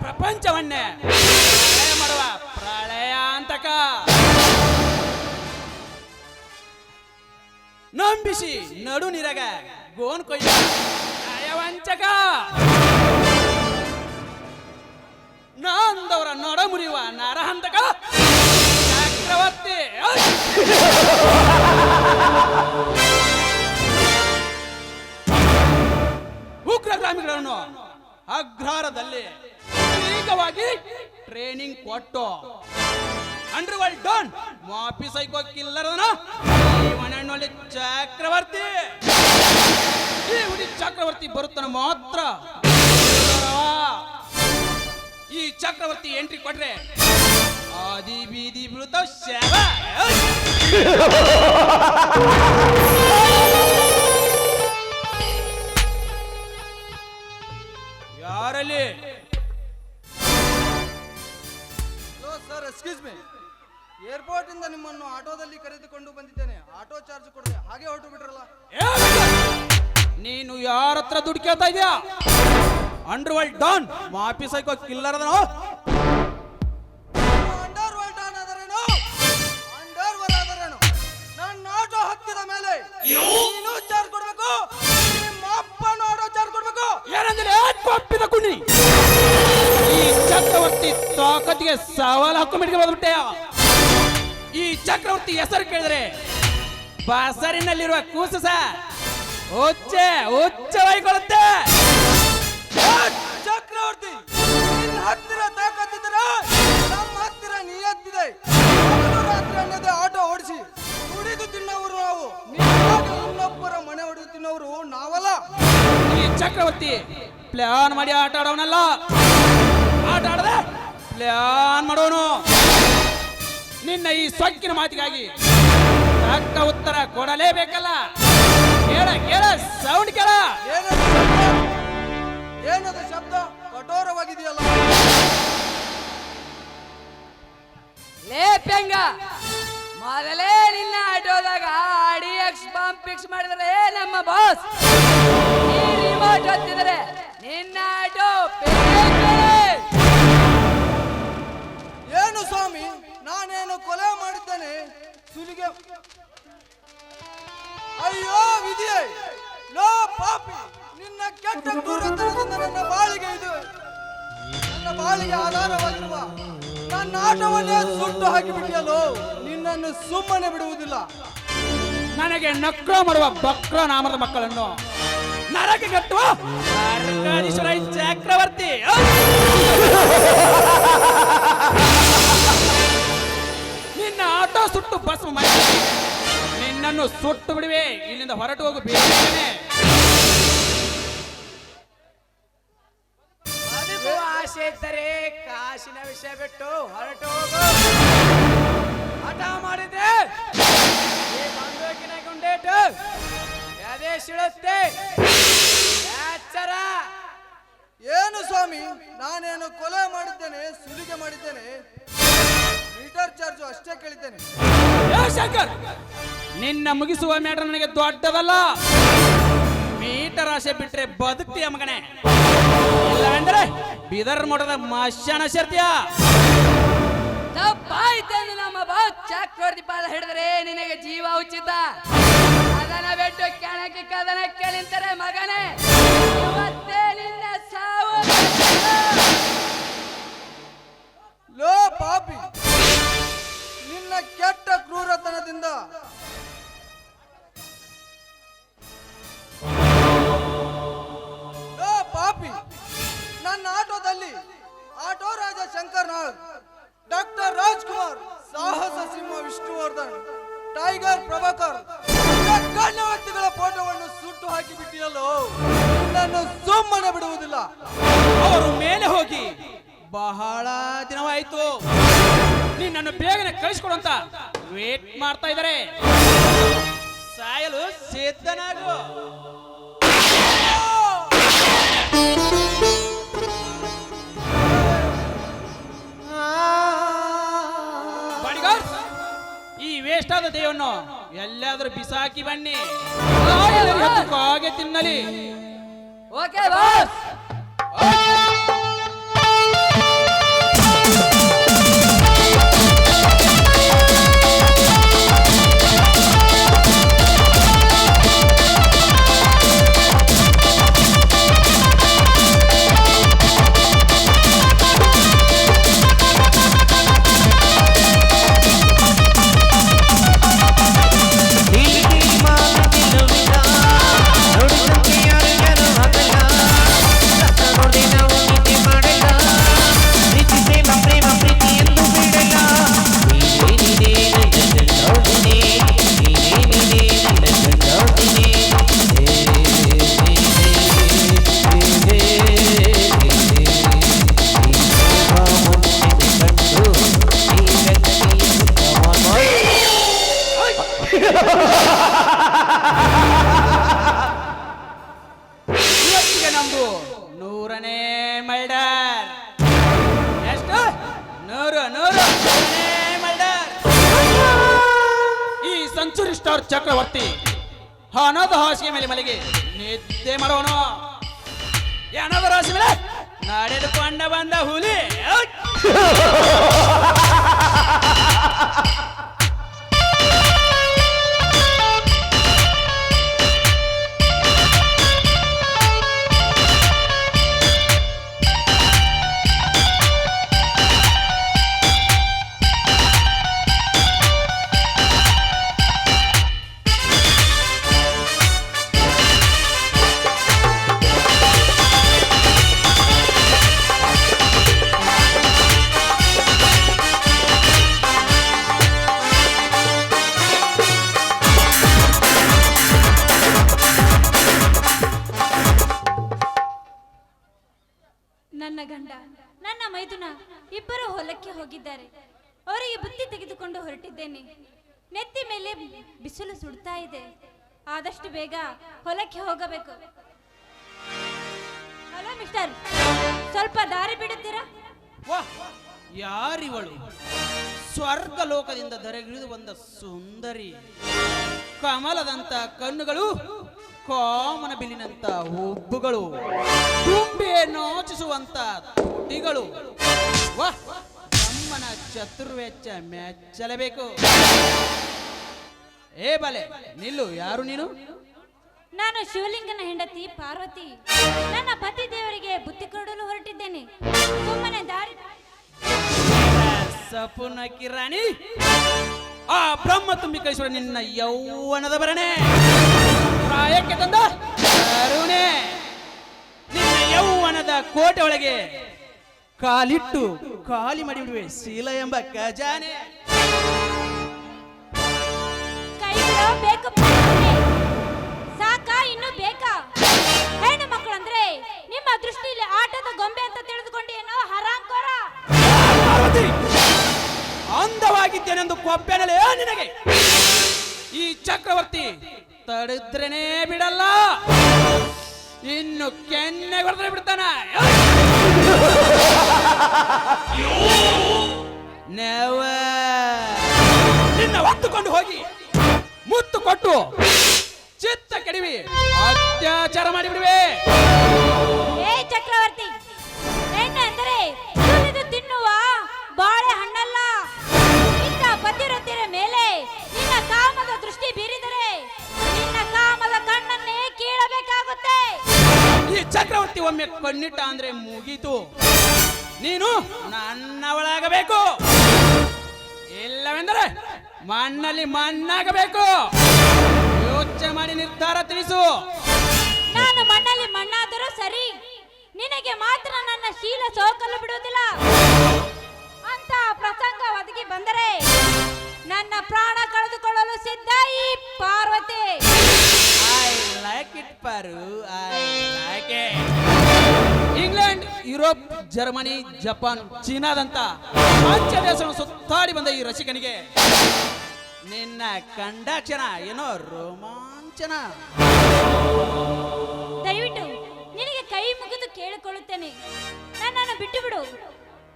ಪ್ರಪಂಚವನ್ನೇ ಮಾಡುವ ಪ್ರಳಯ ಅಂತಕ ನಂಬಿಸಿ ನಡು ನೀರಾಗ, ಗೋನ್ ಕೊಯ್ಯ ನಂದವರ ನಾಂದವರ ನಡ ಮುರಿಯುವ ನರಹಂತಕ. ಚಕ್ರವರ್ತಿ ಉಗ್ರಗಾಮಿಗಳನ್ನು ಅಗ್ರಹಾರದಲ್ಲಿ ವೇಗವಾಗಿ ಟ್ರೈನಿಂಗ್ ಕೊಟ್ಟು. ಅಂಡರ್ ವರ್ಲ್ಡ್ ಡಾನ್ ಮಾಪಿ ಸೈಕೋ ಕಿಲ್ಲರದನ ಮನೆಯಲ್ಲಿ ಚಕ್ರವರ್ತಿ. ಈ ಹುಡಿ ಚಕ್ರವರ್ತಿ ಬರುತ್ತಾನ ಮಾತ್ರ. ಈ ಚಕ್ರವರ್ತಿ ಎಂಟ್ರಿ ಕೊಟ್ರೆ ಆದಿ, ಬೀದಿ ಬೀಳುತ್ತ ಶವ. ಯಾರಲ್ಲಿ hello sir excuse me airport ಇಂದ ನಿಮ್ಮನ್ನು ಆಟೋದಲ್ಲಿ ಕರೆದುಕೊಂಡು ಬಂದಿದ್ದೇನೆ. ಆಟೋ ಚಾರ್ಜ್ ಕೊಡದೆ ಹಾಗೆ ಹೊರಟು ಬಿಟ್ರಲ್ಲ? ನೀನು ಯಾರ ಹತ್ರ ದುಡ್ಡು ಕೇಳ್ತಾ ಇದೀಯಾ? ಅಂಡರ್ ವರ್ಲ್ಡ್ ಡಾನ್ ಸೈಕೋ ಕಿಲ್ಲರದನೋ ಅಂಡರ್ ತಾಕತ್ತಿಗೆ ಸವಾಲು ಹಾಕೊಂಡ್ಬಿಟ್ಟಿಗೆ ಬಂದ್ಬಿಟ್ಟೆ. ಈ ಚಕ್ರವರ್ತಿ ಹೆಸರು ಕೇಳಿದ್ರೆ ಬಸರಿನಲ್ಲಿರುವ ಕೂಸು ಸಹ ಹುಚ್ಚೆ ಹುಚ್ಚವಾಯಿಕೊಳ್ಳುತ್ತೆ ಏ, ಚಕ್ರವರ್ತಿ ಹತ್ತಿರ ತಾಕತ್ತಿದ್ರೆ ನಮ್ಮ ಹತ್ತಿರ ನಿಯತ್ತಿದೆ. ರಾತ್ರಿ ಅನ್ನದೇ ಆಟೋ ಓಡಿಸಿ ಕುಡಿದು ತಿನ್ನವರು ನಾವು. ಇನ್ನೊಬ್ಬರ ಮನೆ ಹೊಡೆದು ತಿನ್ನೋರು ನಾವಲ್ಲ. ಈ ಚಕ್ರವರ್ತಿ ಪ್ಲಾನ್ ಮಾಡಿ ಆಟ ಆಡೋನಲ್ಲ ಪ್ಲಾನ್ ಮಾಡೋನು. ನಿನ್ನ ಈ ಸೊಕ್ಕಿನ ಮಾತಿಗಾಗಿ ತಕ್ಕ ಉತ್ತರ ಕೊಡಲೇಬೇಕಲ್ಲ. ಕೇಳ ಕೇಳ ಸೌಂಡ್ ಕೇಳ. ಏನದು ಶಬ್ದ? ಏನದು ಶಬ್ದ? ಕಠೋರವಾಗಿದೆಯಲ್ಲ. ಲೇ ಪೆಂಗ ಮೊದಲೇ ನಿನ್ನ ಆಟೋದಾಗ ಆಡಿ ಎಕ್ಸ್ ಬಾಂಬ್ ಫಿಕ್ಸ್ ಮಾಡಿದ್ರೆ ನಮ್ಮ ಬಾಸ್ ರಿಮೋಟ್ ಹೊತ್ತಿದ್ರೆ ನಿನ್ನ ಆಟೋ ಕೊಲೆ ಮಾಡಿದ್ದಾನೆ. ಸುಲಿಗೆ. ಅಯ್ಯೋ, ವಿಧಿಯೇ. ಲೋ, ಪಾಪಿ. ನಿನ್ನ ಕೆಟ್ಟ ಕ್ರೂರತನದಿಂದ ನನ್ನ ಬಾಳಿಗೆ ಇದು. ನನ್ನ ಬಾಳಿಗೆ ಆಧಾರವಾಗಿರುವ ನನ್ನ ಆಟವನ್ನೇ ಸುಟ್ಟು ಹಾಕಿಬಿಟ್ಟಿಯಲ್ಲೋ, ನಿನ್ನನ್ನು ಸುಮ್ಮನೆ ಬಿಡುವುದಿಲ್ಲ. ನನಗೆ ನಕ್ರ ಮಾಡುವ ಬಕ್ರ ನಾಮದ ಮಕ್ಕಳನ್ನು ನರಕ ಕಟ್ಟುವ ಚಕ್ರವರ್ತಿ. ನಿನ್ನ ಆಟೋ ಸುಟ್ಟು ಬಸ್ ನಿನ್ನನ್ನು ಸುಟ್ಟು ಬಿಡುವೆ. ಇಲ್ಲಿಂದ ಹೊರಟು ಹೋಗು ಬದುಕುವ ಆಸೆ ಇದ್ದರೆ ಕಾಸಿನ ವಿಷಯ ಬಿಟ್ಟು ಹೊರಟು ಹೋಗು. ಹಠ ಮಾಡಿದ್ರೆ ಈ ಬಂದೂಕಿನ ಗುಂಡೇಟು ಅದೇ ಸಿಳುತ್ತೆ. ಎಚ್ಚರ ಏನು ಸ್ವಾಮಿ ನಾನೇನು ಕೊಲೆ ಮಾಡಿದ್ದೇನೆ ಸುಲಿಗೆ ಮಾಡಿದ್ದೇನೆ? ಮೀಟರ್ ಚಾರ್ಜ್ ಅಷ್ಟೇ ಕೇಳಿದ್ದೇನೆ. ಏ ಶಂಕರ್ ನಿನ್ನ ಮುಗಿಸುವ ಮ್ಯಾಟರ್ ನನಗೆ ದೊಡ್ಡದಲ್ಲ. ಮೀಟರ್ ಆಸೆ ಬಿಟ್ರೆ ಬದುಕ್ತಿಯ ಮಗನೇ. ಇಲ್ಲ ಅಂದ್ರೆ ಬಿದರ್ ಮಠದ ಮಶಾನ ಸೇರ್ತೀಯ. ತಪ್ಪಾಯ್ತೇನು ನಮ್ಮ ಬಾಸ್ ಚಕ್ರವರ್ತಿ ಪಾದ ಹಿಡಿದ್ರೆ ನಿನಗೆ ಜೀವ ಉಚಿತ. ಅದನ ಬಿಟ್ಟು ಕೆಣಕಿ ಕದನ ಕೇಳಿಂತಾರೆ ಮಗನೇ. ಮತ್ತೆ ನಿನ್ನ ಸಾವು. ಲೋ ಪಾಪಿ ಕೆಟ್ಟ ಕ್ರೂರತನದಿಂದ ವೇಸ್ಟ್ ಎಲ್ಲಾದ್ರೂ ಬಿಸಾಕಿ ಬನ್ನಿ. ಹಾಗೆ ತಿನ್ನಲಿ. Okay boss. ಸ್ಟಾರ್ ಚಕ್ರವರ್ತಿ. ಹಣದ ಹಾಸಿಗೆ ಮೇಲೆ ಮಲಗಿ. ನಿದ್ದೆ ಮಾಡೋಣ. ಹಣದ ರಾಶಿ ಮೇಲೆ. ನಡೆದುಕೊಂಡ ಬಂದ ಹುಲಿ. ನೆತ್ತಿ ಮೇಲೆ ಬಿಸಿಲು ಸುಡ್ತಾ ಇದೆ. ಆದಷ್ಟು ಬೇಗ ಹೊಲಕ್ಕೆ ಹೋಗಬೇಕು. ಹಲೋ ಮಿಸ್ಟರ್, ಸ್ವಲ್ಪ ದಾರಿ ಬಿಡುತ್ತೀರಾ? ವಾಹ್, ಯಾರಿವಳು? ಸ್ವರ್ಗ ಲೋಕದಿಂದ ದರೆಗಿಳಿದು ಬಂದ ಸುಂದರಿ. ಕಮಲದಂತ ಕಣ್ಣುಗಳು, ಕಾಮನ ಬಿಲ್ಲಿನಂತ ಹುಬ್ಬುಗಳು ತುಂಬೆ ನಾಚಿಸುವಂತ ತುಟಿಗಳು. ನಮ್ಮನ ಚತುರ್ವೆಚ್ಚ ಮೆಚ್ಚಲೇಬೇಕು ಏ ಬಲೆ ನಿಲ್ಲು ಯಾರು ನೀನು? ನಾನು ಶಿವಲಿಂಗನ ಹೆಂಡತಿ ಪಾರ್ವತಿ. ನನ್ನ ಪತಿ ದೇವರಿಗೆ ಬುತ್ತಿ ಕೊಡಲು ಹೊರಟಿದ್ದೇನೆ. ಸುಮ್ಮನೆ ದಾರಿ ಸಪುನ ಕಿರಾಣಿ ಆ ಬ್ರಹ್ಮ ತುಂಬಿ ಕಳಿಸುವ ನಿನ್ನ ಯೌವನದ ಭರಣೆ. ಪ್ರಾಯಕ್ಕೆ ತಂದ ಕರುಣೆ ನಿನ್ನ ಯೌವನದ ಕೋಟೆ ಒಳಗೆ ಕಾಲಿಟ್ಟು ಖಾಲಿ ಮಾಡಿಬಿಡುವೆ. ಶೀಲ ಎಂಬ ಖಜಾನೆ. ಸಾಕಾ ಇನ್ನು ಬೇಕಾ ಹೆಣ್ಣು ಮಕ್ಕಳು ಅಂದ್ರೆ ನಿಮ್ಮ ದೃಷ್ಟಿಯಲ್ಲಿ ಆಟದ ಗೊಂಬೆ ಅಂತ ತಿಳಿದುಕೊಂಡೇನೋ ಹರಾಂಕೋರ. ಅಂದವಾಗಿದ್ದೇನೆಂದು ಕೊಪ್ಪೆನಲೇ ನಿನಗೆ. ಈ ಚಕ್ರವರ್ತಿ ತಡೆದ್ರೇನೇ ಬಿಡಲ್ಲ. ಇನ್ನು ಕೆನ್ನೆ ಹೊಡೆದ್ರೆ ಬಿಡ್ತಾನ. ನಿನ್ನ ಹೊತ್ತುಕೊಂಡು ಹೋಗಿ, ಮುತ್ತು ಕೊಟ್ಟು, ಚಿತ್ತ ಕೆಡವಿ, ಅತ್ಯಾಚಾರ ಮಾಡಿಬಿಡುವೆ. ಏ ಚಕ್ರವರ್ತಿ ಏನೆಂದರೆ ತಿನ್ನುವ ಬಾಳೆ ಹಣ್ಣಲ್ಲ. ಪತಿರೊತ್ತಿರ ಮೇಲೆ ನಿನ್ನ ಕಾಮದ ದೃಷ್ಟಿ ಬೀರಿದರೆ ಚಕ್ರವರ್ತಿ ಒಮ್ಮೆ ಕಣ್ಣಿಟ್ಟ ಅಂದ್ರೆ ಮುಗೀತು. ನೀನು ನನ್ನವಳಾಗಬೇಕು. ಇಲ್ಲವೆಂದರೆ ಮಣ್ಣಲ್ಲಿ ಮಣ್ಣಾಗಬೇಕು. ಯೋಚನೆ ಮಾಡಿ ನಿರ್ಧಾರ ತಿಳಿಸು. ನಾನು ಮಣ್ಣಲ್ಲಿ ಮಣ್ಣಾದರೂ ಸರಿ. ನಿನಗೆ ಮಾತ್ರ ನನ್ನ ಶೀಲ ಸೋಕಲು ಬಿಡುವುದಿಲ್ಲ. ಅಂತ ಪ್ರಸಂಗ ಒದಗಿ ಬಂದರೆ ನನ್ನ ಪ್ರಾಣ ಕಳೆದುಕೊಳ್ಳಲು ಸಿದ್ಧ ಈ Parvati. Like it Paru I like England Europe Germany Japan ಚೀನಾದಂತ ಪಂಚ ದೇಶವನ್ನು ಸುತ್ತಾಡಿ ಬಂದ ಈ ರಸಿಕನಿಗೆ. ನಿನ್ನ ಕಂಡಾಕ್ಷಣ ಏನೋ ರೋಮಾಂಚನ. ದಯವಿಟ್ಟು ನಿನಗೆ ಕೈ ಮುಗಿದು ಕೇಳಿಕೊಳ್ಳುತ್ತೇನೆ. ನನ್ನನ್ನು ಬಿಟ್ಟು ಬಿಡು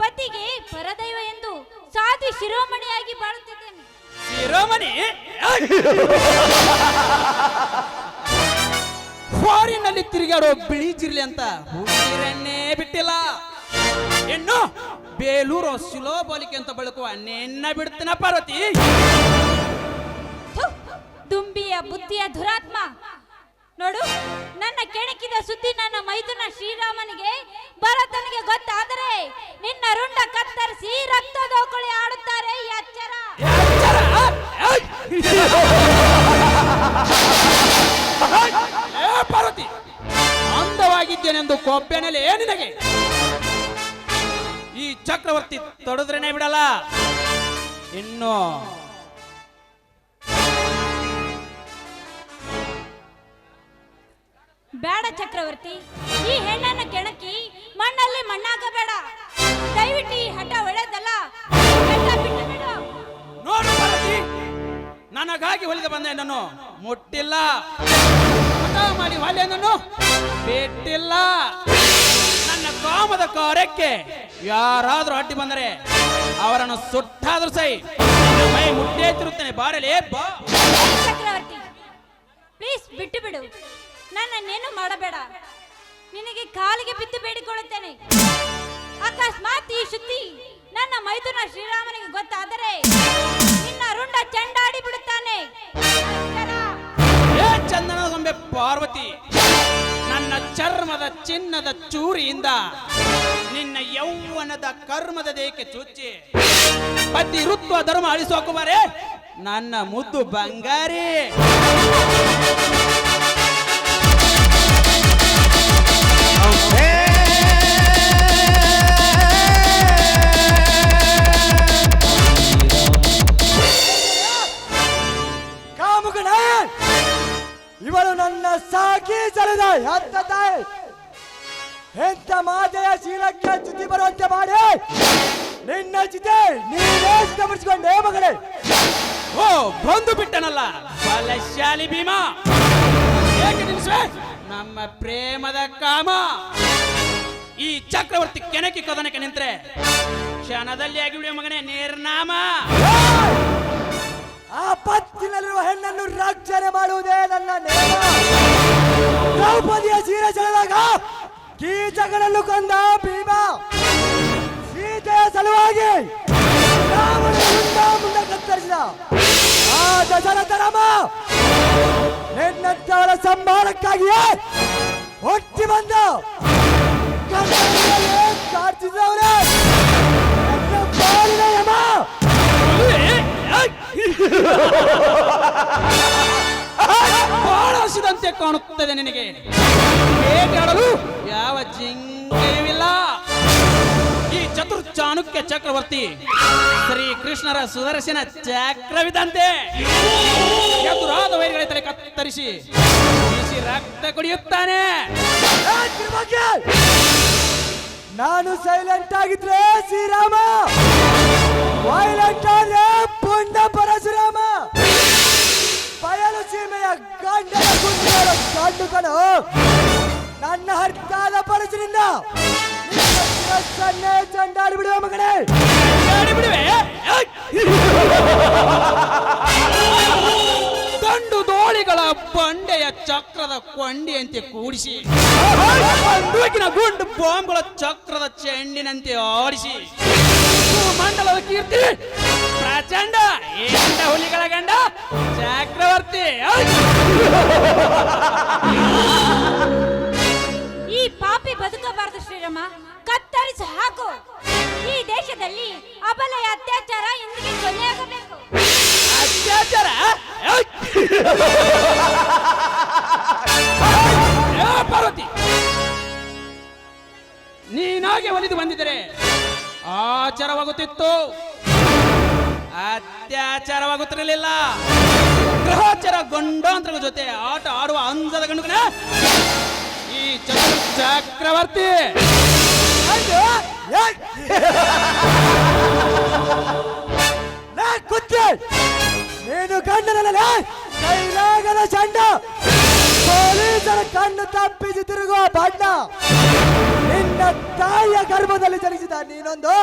ಪತಿಗೆ ಪರದೈವ ಎಂದು ಸಾಧು ಶಿರೋಮಣಿಯಾಗಿ ಬಾಳುತ್ತಿದ್ದೇನೆ. ಶಿರೋಮಣಿ? ಫಾರಿನ್ ಅಲ್ಲಿ ತಿರುಗಾಡೋ ಬಿಳಿ ಜಿರ್ಲಿ ಅಂತ. ಹುಡುಗಿರನ್ನೇ ಬಿಟ್ಟಿಲ್ಲ. ಇನ್ನು ಬೇಲೂರು ಸಿಲೋ ಬೋಲಿಕೆ ಅಂತ ಬಳಕುವ ನಿನ್ನ ಬಿಡ್ತೀನ ಪಾರ್ವತಿ. ತುಂಬಿಯ ದುಂಬಿಯ ಬುದ್ಧಿಯ ದುರಾತ್ಮ. ನೋಡು ನನ್ನ ಕೆಣಕಿದ ಸುದ್ದಿ ನನ್ನ ಮೈದುನ ಶ್ರೀರಾಮನಿಗೆ ಭರತನಿಗೆ ಗೊತ್ತಾದರೆ ನಿನ್ನ ರುಂಡ ಕತ್ತರಿಸಿ ರಕ್ತದೋಕಳಿ ಆಡುತ್ತಾರೆ ಈ ಅಚ್ಚರ. ಎಚ್ಚರ! ಏಯ್! ಪಾರ್ವತಿ, ಅಂದವಾಗಿದ್ದೇನೆಂದು ಕೊಬ್ಬೆನಲ್ಲಿ ನಿನಗೆ? ಈ ಚಕ್ರವರ್ತಿ ತೊಡದ್ರೇನೆ ಬಿಡಲ್ಲ. ಇನ್ನು ಬೇಡ ಚಕ್ರವರ್ತಿ, ಈ ಹೆಣ್ಣನ್ನ ಕೆಣಕಿ ಮಣ್ಣಲ್ಲಿ ಮಣ್ಣಾಗಬೇಡ. ದಯವಿಟ್ಟು ಈ ಹಠ ಒಳ್ಳೆದಲ್ಲ. ನನಗಾಗಿ ಹೊಲಿದು ಬಂದೆ ನಾನು ಮುಟ್ಟಿಲ್ಲ. ಮಾಡಿ ಹೊಲೆ ನಾನು ಬಿಟ್ಟಿಲ್ಲ. ನನ್ನ ಕಾಮದ ಕಾರ್ಯಕ್ಕೆ ಯಾರಾದರೂ ಅಡ್ಡಿ ಬಂದರೆ ಅವರನ್ನು ಸುಟ್ಟಾದ್ರೂ ಸೈ ಮೈ ಮುಟ್ಟೇ ತಿರುತ್ತೇನೆ ಬಾರಲೇ ಬಾ. ಪ್ಲೀಸ್ ಬಿಟ್ಟು ಬಿಡು. ನನ್ನನ್ನೇನು ಮಾಡಬೇಡ. ನಿನಗೆ ಕಾಲಿಗೆ ಬಿದ್ದು ಬೇಡಿಕೊಳ್ಳುತ್ತೇನೆ. ಅಕಸ್ಮಾತ್ ಈ ಸುದ್ದಿ ನನ್ನ ಮೈದುನ ಶ್ರೀರಾಮನಿಗೆ ಗೊತ್ತಾದರೆ ನಿನ್ನ ರುಂಡ ಚೆಂಡಾಡಿ ಬಿಡುತ್ತಾನೆ. ಏ ಚಂದನದ ಗೊಂಬೆ ಪಾರ್ವತಿ, ನನ್ನ ಚರ್ಮದ ಚಿನ್ನದ ಚೂರಿಯಿಂದ ನಿನ್ನ ಯೌವನದ ಕರ್ಮದ ದೇಹಕ್ಕೆ ಚುಚ್ಚಿ ಪತಿ ಋತ್ವ ಧರ್ಮ ಅಳಿಸೋಕುಮಾರೆ ನನ್ನ ಮುದ್ದು ಬಂಗಾರಿ ಸಾಕಿ ಸಲದ ಎಂತ ತಾಯಿ. ಎಂತ ಮಾತೆಯ ಶೀಲಕ್ಕೆ ಚ್ಯುತಿ ಬರುವಂತೆ ಮಾಡಿ. ನಿನ್ನ ಚಿತೆ ನೀನೇ ಸಿದ್ಧಪಡಿಸಿಕೊಂಡೆ ಮಗಳೇ. ಓ ಬಂದು ಬಿಟ್ಟನಲ್ಲ. ಬಲಶಾಲಿ ಭೀಮಾ. ಏಕೆ ನಮ್ಮ ಪ್ರೇಮದ ಕಾಮ. ಈ ಚಕ್ರವರ್ತಿ ಕೆನಕಿ ಕದನಕ್ಕೆ ನಿಂತ್ರೆ ಕ್ಷಣದಲ್ಲಿ ಆಗಿಬಿಡಿಯ ಮಗನೇ ನಿರ್ನಾಮ. ಆ ಹೆಣ್ಣನ್ನು ರಕ್ಷಣೆ ಮಾಡುವುದೇ ನನ್ನ ನೇಮ ದ್ರೌಪದಿಯ ಸೀರೆ ಸೆಳೆದಾಗ ಕೀಚಕನನ್ನು ಕೊಂದ ಭೀಮ. ಸೀತೆಯ ಸಲುವಾಗಿ ಮುಂದ ಕತ್ತರಿಸಿದ. ಆ ದಶರಥ ರಾಮ ನಿನ್ನಂತವರ ಸಂಭಾರಕ್ಕಾಗಿಯೇ ಹೊಟ್ಟಿ ಬಂದ. ಕನ್ನಡದಲ್ಲಿ ಬಾಳಿಸಿದಂತೆ ಕಾಣುತ್ತದೆ ನಿನಗೆ. ಬೇಟೆಯಾಡಲು ಯಾವ ಜಿಂಕೆಯುವಿಲ್ಲ. ಈ ಚತುರ್ ಚಾಣಕ್ಯ ಚಕ್ರವರ್ತಿ ಶ್ರೀ ಕೃಷ್ಣರ ಸುದರ್ಶನ ಚಕ್ರವಿದಂತೆ ಎದುರಾದ ವೈರಿಗಳ ತಲೆ ಕತ್ತರಿಸಿ ಬಿಸಿ ರಕ್ತ ಕುಡಿಯುತ್ತಾನೆ! ನಾನು ಸೈಲೆಂಟ್ ಆಗಿದ್ರೆ ಶ್ರೀರಾಮ ವೈಲೆಂಟ್ ಆದ್ರೆ ಪುಂಡ ಪರಶುರಾಮ! ಬಯಲು ಸೀಮೆಯ ಗಂಡನ ಕುಂದಿಗಳ ಗಂಡು ನನ್ನ ಹರ್ತಾದ ಪರಶುನಿಂದ ನಿನ್ನ ಶಿರಸ್ಸನ್ನೇ ಚಂಡಾಡಿ ಬಿಡುವ ಮಗನೇ ದಂಡು ದೋಳಿಗಳ ಬಂಡೆಯ ಚಕ್ರದ ಕೊಂಡಿಯಂತೆ ಕೂಡಿಸಿ. ಬಂದೂಕಿನ ಗುಂಡು ಬಾಂಬ್ಗಳ ಚಕ್ರದ ಚೆಂಡಿನಂತೆ ಆಡಿಸಿ. ಮಂಡಲದ ಕೀರ್ತಿ ಪ್ರಚಂಡ ಎಂಡ ಹುಲಿಗಳ ಗಂಡ? ಚಕ್ರವರ್ತಿ ಈ ಪಾಪಿ ಬದುಕಬಾರದು ಶ್ರೀರಾಮ ಕತ್ತರಿಸಿ ಹಾಕು. ಈ ದೇಶದಲ್ಲಿ ಅಬಲೆಯ ಅತ್ಯಾಚಾರ ಎಂದಿಗೆ ಕೊನೆಯಾಗಬೇಕು ಅತ್ಯಾಚಾರ ಏ ಪಾರ್ವತಿ! ನೀನಾಗೆ ಒಲಿದು ಬಂದಿದ್ರೆ ಆಚಾರವಾಗುತ್ತಿತ್ತು. ಅತ್ಯಾಚಾರವಾಗುತ್ತಿರಲಿಲ್ಲ. ಗ್ರಹಾಚಾರ ಗಂಡಾಂತರ ಜೊತೆ ಆಟ ಆಡುವ ಅಂಜದ ಗಂಡುಗನ ಈ ಚಕ್ರವರ್ತಿ! ನೀನು ಗಂಡನಲ್ಲ ಕೈಲಾಗದ ಚಂಡ. ಪೊಲೀಸರ ಕಣ್ಣು ತಪ್ಪಿಸಿ ತಿರುಗುವ ಬಣ್ಣ. ನಿನ್ನ ತಾಯಿಯ ಗರ್ಭದಲ್ಲಿ ಜನಿಸಿದ ನೀನೊಂದು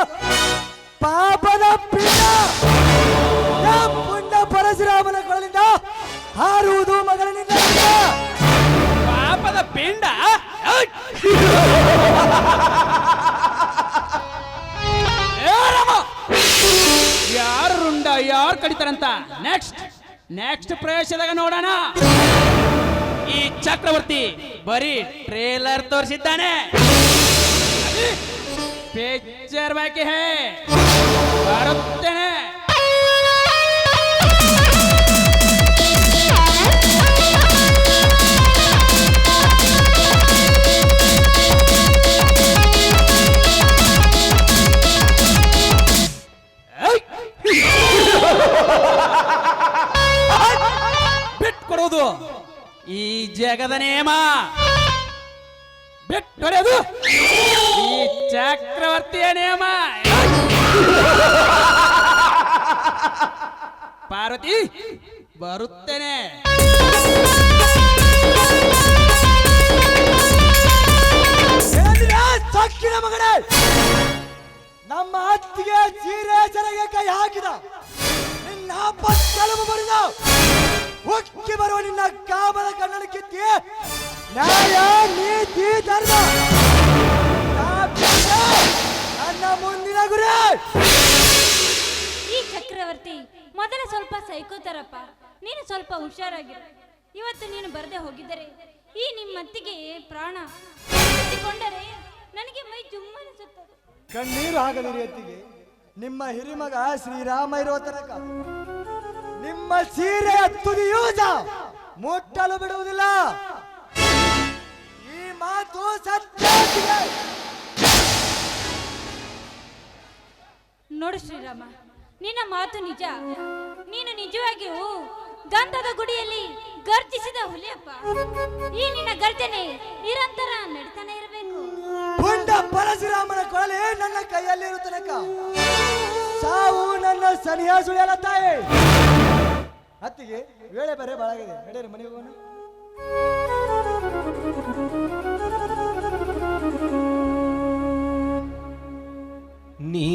ಪಾಪದ ಪಿಂಡ. ಪುಂಡ ಪರಶುರಾಮನ ಕೊಳಲಿಂದ ಹಾರುವುದು ಮಗಳಿನಿಂದ. ಪಾಪದ ಪಿಂಡ! ಯಾರು ರುಂಡ, ಯಾರು ಕಡಿತಾರಂತ? ನೆಕ್ಸ್ಟ್ ನೆಕ್ಸ್ಟ್ ಪ್ರವೇಶದಾಗ ನೋಡೋಣ. ಈ ಚಕ್ರವರ್ತಿ ಬರೀ ಟ್ರೇಲರ್ ತೋರಿಸಿದ್ದಾನೆ. ಪಿಕ್ಚರ್ ಬಾಕಿ ಹೇ. ಈ ಜಗದ ನೇಮ. ಬಿಟ್ಟೊಡೆಯೋದು ಈ ಚಕ್ರವರ್ತಿಯ ನೇಮ. ಪಾರ್ವತಿ, ಬರುತ್ತೇನೆ. ಸಕ್ಕಿನ ಮಗನೇ. ನಮ್ಮ ಅತ್ತಿಗೆ ಸೀರೆ ಜನಗೆ ಕೈ ಹಾಕಿದ. ನಿನ್ನ ಪಕ್ಕಲವು ಬರಿದ. ಉಕ್ಕಿ ಬರುವ ನಿನ್ನ ಕಾಮದ ಕನ್ನಡ ಕಿತ್ತಿ. ನ್ಯಾಯ, ನೀತಿ, ಧರ್ಮ. ನನ್ನ ಮುಂದಿನ ಗುರಿ. ಚಕ್ರವರ್ತಿ ಮೊದಲ ಸ್ವಲ್ಪ ಸೈಕೋತಾರಪ್ಪ. ನೀನು ಸ್ವಲ್ಪ ಹುಷಾರಾಗಿರು. ಇವತ್ತು ನೀನು ಬರದೆ ಹೋಗಿದ್ದರೆ ಈ ನಿಮ್ಮತ್ತಿಗೆ ಪ್ರಾಣ. ಕೊಂಡರೆ ನನಗೆ ಮೈ ಜುಮ್ಮನಿಸುತ್ತದೆ ಕಣ್ಣೀರು ಆಗಲಿರಿ ಅತ್ತಿಗೆ. ನಿಮ್ಮ ಹಿರಿಮಗ ಶ್ರೀರಾಮ ಇರೋ ತನಕ ನಿಮ್ಮ ಸೀರೆ ತುದಿಯೂಜ ಮುಟ್ಟಲು ಬಿಡುವುದಿಲ್ಲ. ಈ ಮಾತು ಸತ್ಯ. ನೋಡು ಶ್ರೀರಾಮ ನಿನ್ನ ಮಾತು ನಿಜ. ನೀನು ನಿಜವಾಗಿಯೂ ಗಂಧದ ಗುಡಿಯಲ್ಲಿ ಗರ್ಜಿಸಿದ ಹುಲಿಯಪ್ಪ. ಈ ನಿನ್ನ ಗರ್ಜನೆ ನಿರಂತರ ನಡೀತಾನೆ ಇರಬೇಕು. ಪುಂಡ ಪರಶುರಾಮನ ಕೊಳಲೆ ನನ್ನ ಕೈಯಲ್ಲಿ ತನಕ ಸಾವು ನನ್ನ ಸನಿಹ ಸುಳಿಯಲ್ಲ ಅತ್ತಿಗೆ, ವೇಳೆ ಬಾಳಾಗಿದೆ. ಮನೆಗೆ ಹೋಗೋಣ.